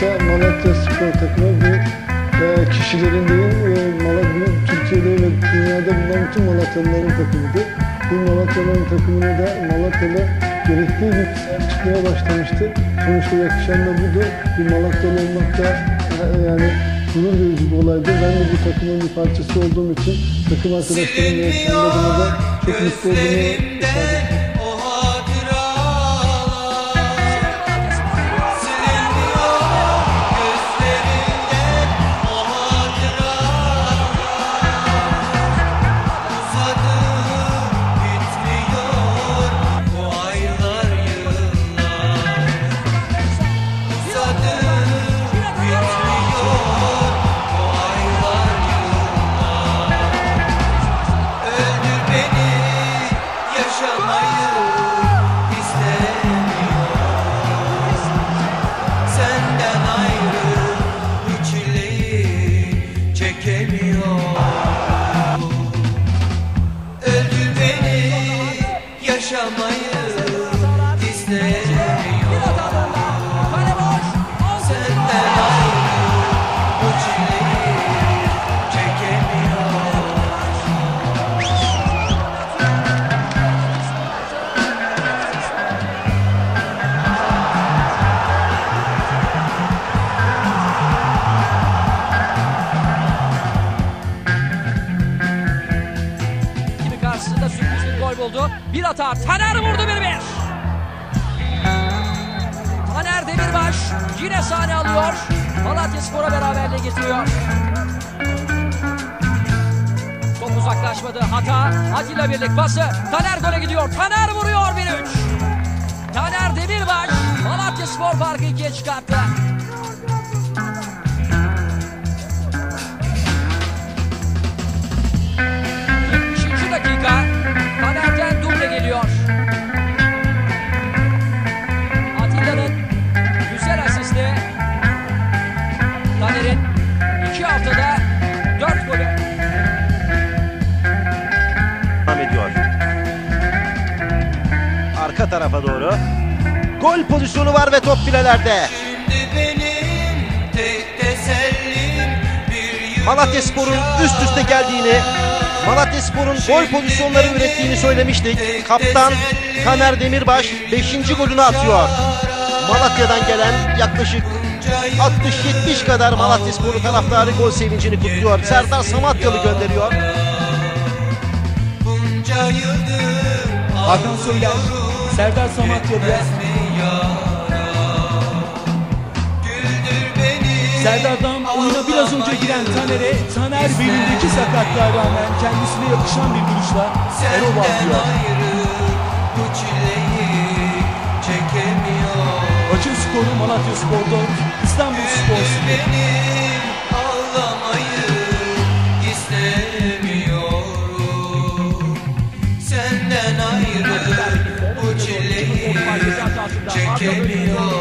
sonuçta Malatya spor takımı bir e, kişilerin değil, e, Malatya, Türkiye'de ve dünyada bulunan bütün Malatyalıların takımıydı. Bu Malatyalıların takımına da Malatya'da gerektiği gibi çıkmaya başlamıştı. Sonuçta yakışan da budur. Bir Malatyalı olmak da e, yani gurur verici bir olaydı. Ben de bu takımın bir parçası olduğum için takım arkadaşlarım ve kendi adıma da çok mutlu olduğumu ifade shall bir gol buldu. Bir atar. Taner vurdu bir bir. Taner Demirbaş yine sahne alıyor. Malatya Spor'a beraberliği getiriyor. Top uzaklaşmadı. Hata. Atilla Birlik pası. Taner gole gidiyor. Taner vuruyor 1-3. Taner Demirbaş Malatya Spor farkı ikiye çıkarttı. Arka tarafa doğru. Gol pozisyonu var ve top filelerde. Malatya Spor'un üst üste geldiğini, Malatya Spor'un gol pozisyonları ürettiğini söylemiştik. Kaptan Taner Demirbaş 5. golünü atıyor. Malatya'dan gelen yaklaşık 60-70 kadar Malatya Spor'u taraftarı gol sevincini kutluyor. Serdar Samatyalı gönderiyor. bunca yıldır Hakan Söyler, Serdar güldür beni Serdar'dan oyuna biraz önce giren Taner'e Taner belindeki sakatlığa rağmen kendisine yakışan bir duruşla Erol çekemiyor. Maçın skoru Malatya Spor 4, İstanbul Spor 0. çekemiyorum Taner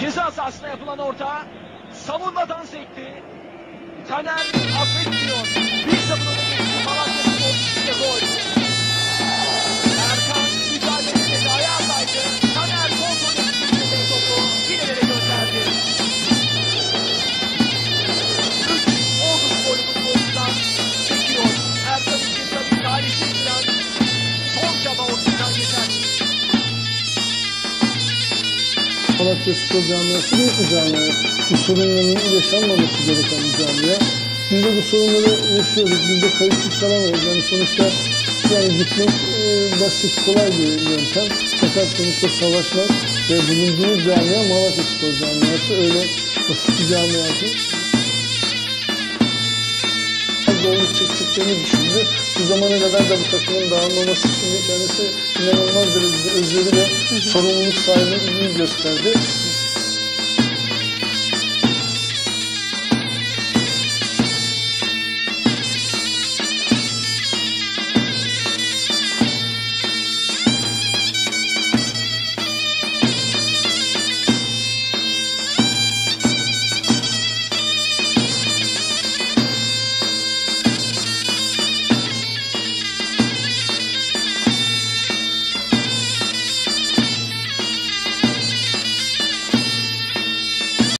Ceza sahasına yapılan orta savunmadan sekti. Taner affetmiyor. Malatya Spor camiası bir camia. Bu sorunların yaşanmaması gereken bir camia. Biz de bu sorunları yaşıyoruz. Biz de kayıtsız kalamayız. Yani sonuçta yani gitmek e, basit, kolay bir yöntem. Fakat sonuçta savaşmak ve bulunduğumuz camia Malatya Spor camiası. Öyle basit bir camia değil. zorluk çektiklerini düşündü. Bu zamana kadar da bu takımın dağılmaması için kendisi inanılmaz derecede özveri ve sorumluluk sahibi gösterdi.